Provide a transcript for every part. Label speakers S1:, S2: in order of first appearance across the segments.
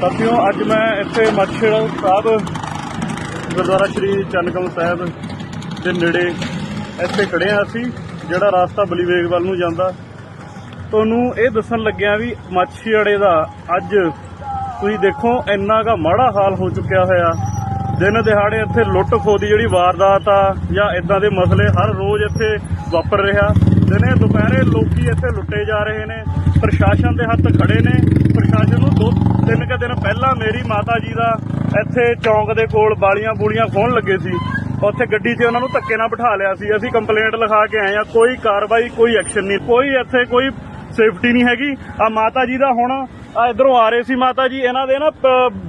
S1: ਸਾਥੀਓ, ਅੱਜ ਮੈਂ ਇੱਥੇ ਮੱਛੜ ਸਾਹਿਬ, ਗੁਰਦੁਆਰਾ ਸ਼੍ਰੀ ਚੰਨਕਮ ਸਾਹਿਬ ਦੇ ਨੇੜੇ ਇੱਥੇ ਖੜੇ ਹਾਂ ਅਸੀਂ, ਜਿਹੜਾ ਰਸਤਾ ਬਲੀਵੇਗ ਵੱਲ ਨੂੰ ਜਾਂਦਾ। ਤੁਹਾਨੂੰ ਇਹ ਦੱਸਣ ਲੱਗਿਆ ਵੀ ਮੱਛੀੜੇ ਦਾ ਅੱਜ ਤੁਸੀਂ ਦੇਖੋ, ਇੰਨਾ ਕਾ ਮਾੜਾ ਹਾਲ ਹੋ ਚੁੱਕਿਆ ਹੋਇਆ। ਦਿਨ ਦਿਹਾੜੇ ਇੱਥੇ ਲੁੱਟ ਖੋਹ ਦੀ ਜਿਹੜੀ ਵਾਰਦਾਤ ਆ ਜਾਂ ਇਦਾਂ ਦੇ ਮਸਲੇ ਹਰ ਰੋਜ਼ ਇੱਥੇ ਵਾਪਰ ਰਿਹਾ। ਦਿਨੇ ਦੁਪਹਿਰੇ ਲੋਕੀ ਇੱਥੇ ਲੁੱਟੇ ਜਾ ਰਹੇ ਨੇ, ਪ੍ਰਸ਼ਾਸਨ ਦੇ ਹੱਥ ਖੜੇ ਨੇ। ਪ੍ਰਸ਼ਾਸਨ ਨੂੰ ਦੋ, ਤਿੰਨ ਕੁ ਦਿਨ ਪਹਿਲਾਂ ਮੇਰੀ ਮਾਤਾ ਜੀ ਦਾ ਇੱਥੇ ਚੌਂਕ ਦੇ ਕੋਲ ਬਾਲੀਆਂ ਬੂਲੀਆਂ ਖੋਹਣ ਲੱਗੇ ਸੀ। ਉੱਥੇ ਗੱਡੀ 'ਚ ਉਹਨਾਂ ਨੂੰ ਧੱਕੇ ਨਾਲ ਬਿਠਾ ਲਿਆ ਸੀ। ਅਸੀਂ ਕੰਪਲੇਂਟ ਲਿਖਾ ਕੇ ਆਏ ਆ ਕੋਈ ਕਾਰਵਾਈ, ਕੋਈ ਐਕਸ਼ਨ ਨਹੀਂ। ਕੋਈ ਇੱਥੇ ਕੋਈ ਸੇਫਟੀ ਨਹੀਂ ਹੈਗੀ। ਆ ਮਾਤਾ ਜੀ ਦਾ ਹੁਣ ਆ ਇਧਰੋਂ ਆ ਰਹੇ ਸੀ ਮਾਤਾ ਜੀ। ਇਹਨਾਂ ਦੇ ਨਾ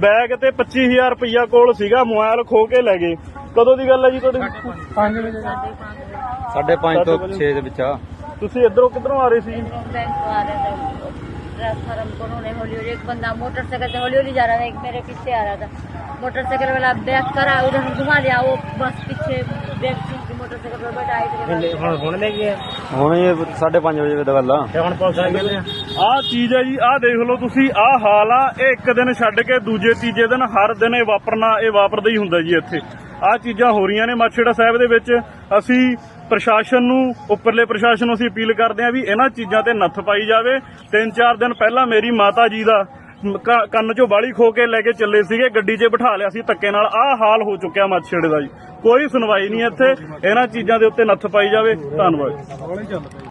S1: ਬੈਗ ਤੇ 25000 ਰੁਪਇਆ ਕੋਲ ਸੀਗਾ ਮੋਬਾਈਲ ਖੋ ਕੇ ਲੈ ਗਏ। ਕਦੋਂ ਦੀ ਗੱਲ ਹੈ ਜੀ ਤੁਹਾਡੀ?
S2: ਸਾਢੇ 5 ਤੋਂ 6 ਦੇ ਵਿੱਚ ਆ।
S1: ਤੁਸੀਂ ਇਧਰੋਂ ਕਿੱਧਰੋਂ ਆ ਰਹੇ ਸੀ
S3: बैंक को आ रहा था ट्रांसफर हमको उन्होंने हौली हौली एक बंदा मोटरसाइकिल से हौली हौली जा रहा था एक मेरे पीछे आ रहा था मोटरसाइकिल वाला बैक करा उधर हम घुमा लिया वो बस पीछे बैक सीट की मोटरसाइकिल पर बैठा आई
S2: ਹੁਣ ਇਹ 5:30 ਵਜੇ ਦੀ ਗੱਲ ਆ
S1: ਆਹ ਚੀਜ਼ ਹੈ ਜੀ ਆਹ ਦੇਖ ਲਓ ਤੁਸੀਂ ਆਹ ਹਾਲ ਆ ਇਹ ਇੱਕ ਦਿਨ ਛੱਡ ਕੇ ਦੂਜੇ ਤੀਜੇ ਦਿਨ ਹਰ ਦਿਨ ਇਹ ਵਾਪਰਨਾ ਇਹ ਵਾਪਰਦਾ ਹੀ ਹੁੰਦਾ ਜੀ ਇੱਥੇ ਆਹ ਚੀਜ਼ਾਂ ਹੋ ਰਹੀਆਂ ਨੇ ਮਾਛੇੜਾ ਸਾਹਿਬ ਦੇ ਵਿੱਚ ਅਸੀਂ ਪ੍ਰਸ਼ਾਸਨ ਨੂੰ, ਉੱਪਰਲੇ ਪ੍ਰਸ਼ਾਸਨ ਨੂੰ ਅਸੀਂ ਅਪੀਲ ਕਰਦੇ ਹਾਂ ਵੀ ਇਹਨਾਂ ਚੀਜ਼ਾਂ ਤੇ ਨੱਥ ਪਾਈ ਜਾਵੇ। ਤਿੰਨ ਚਾਰ ਦਿਨ ਪਹਿਲਾਂ ਮੇਰੀ ਮਾਤਾ ਜੀ ਦਾ ਕ- ਕੰਨ ਚੋਂ ਬਾਲੀ ਖੋ ਕੇ ਲੈ ਕੇ ਚੱਲੇ ਸੀਗੇ, ਗੱਡੀ 'ਚ ਬਿਠਾ ਲਿਆ ਸੀ ਧੱਕੇ ਨਾਲ। ਆਹ ਹਾਲ ਹੋ ਚੁੱਕਿਆ ਮੱਛੇੜੇ ਦਾ ਜੀ। ਕੋਈ ਸੁਣਵਾਈ ਨਹੀਂ ਇੱਥੇ। ਇਹਨਾਂ ਚੀਜ਼ਾਂ ਦੇ ਉੱਤੇ ਨੱਥ ਪਾਈ ਜਾਵੇ। ਧੰਨਵਾਦ।